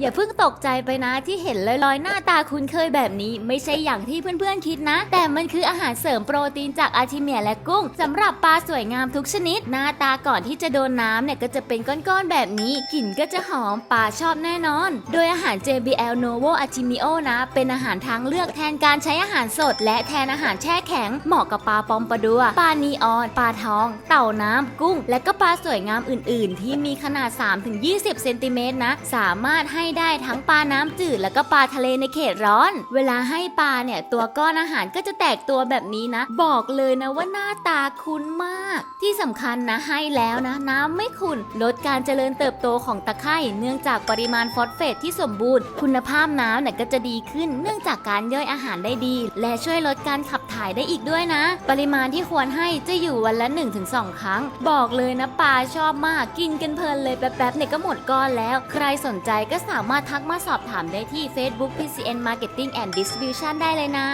อย่าเพิ่งตกใจไปนะที่เห็นลอยๆ หน้าตาคุ้นเคยแบบนี้ ไม่ใช่อย่างที่เพื่อนๆคิดนะ แต่มันคืออาหารเสริมโปรตีนจากอาร์ทิเมียและกุ้งสำหรับปลาสวยงามทุกชนิด หน้าตาก่อนที่จะโดนน้ำเนี่ยก็จะเป็นก้อนๆแบบนี้กลิ่นก็จะหอมปลาชอบแน่นอน โดยอาหาร JBL Novo Artimio นะ เป็นอาหารทางเลือกแทนการใช้อาหารสด และแทนอาหารแช่แข็งเหมาะกับปลาปอมปลาดัวปลานีออนปลาทอง เต่าน้ำกุ้ง และก็ปลาสวยงามอื่น ๆ ที่มีขนาด 3-20 เซนติเมตรนะ สามารถให้ได้ทั้งปลาน้ำจืดแล้วก็ปลาทะเลในเขตร้อน เวลาให้ปลาเนี่ยตัวก้อนอาหารก็จะแตกตัวแบบนี้นะ บอกเลยนะว่าหน้าตาคุ้นมาก ที่สำคัญนะให้แล้วนะ น้ำไม่ขุ่นลดการเจริญเติบโตของตะไคร่เนื่องจากปริมาณฟอสเฟตที่สมบูรณ์ คุณภาพน้ำเนี่ยก็จะดีขึ้น เนื่องจากการย่อยอาหารได้ดี และช่วยลดการขับถ่ายได้อีกด้วยนะ ปริมาณที่ควรให้จะอยู่วันละ 1-2 ครั้ง บอกเลยนะปลาชอบมากกินกันเพลินเลยแป๊บๆเนี่ยก็หมดก้อนแล้ว ใครสนใจก็สามารถทักมาสอบถามได้ที่ Facebook PCN Marketing and Distribution ได้เลยนะ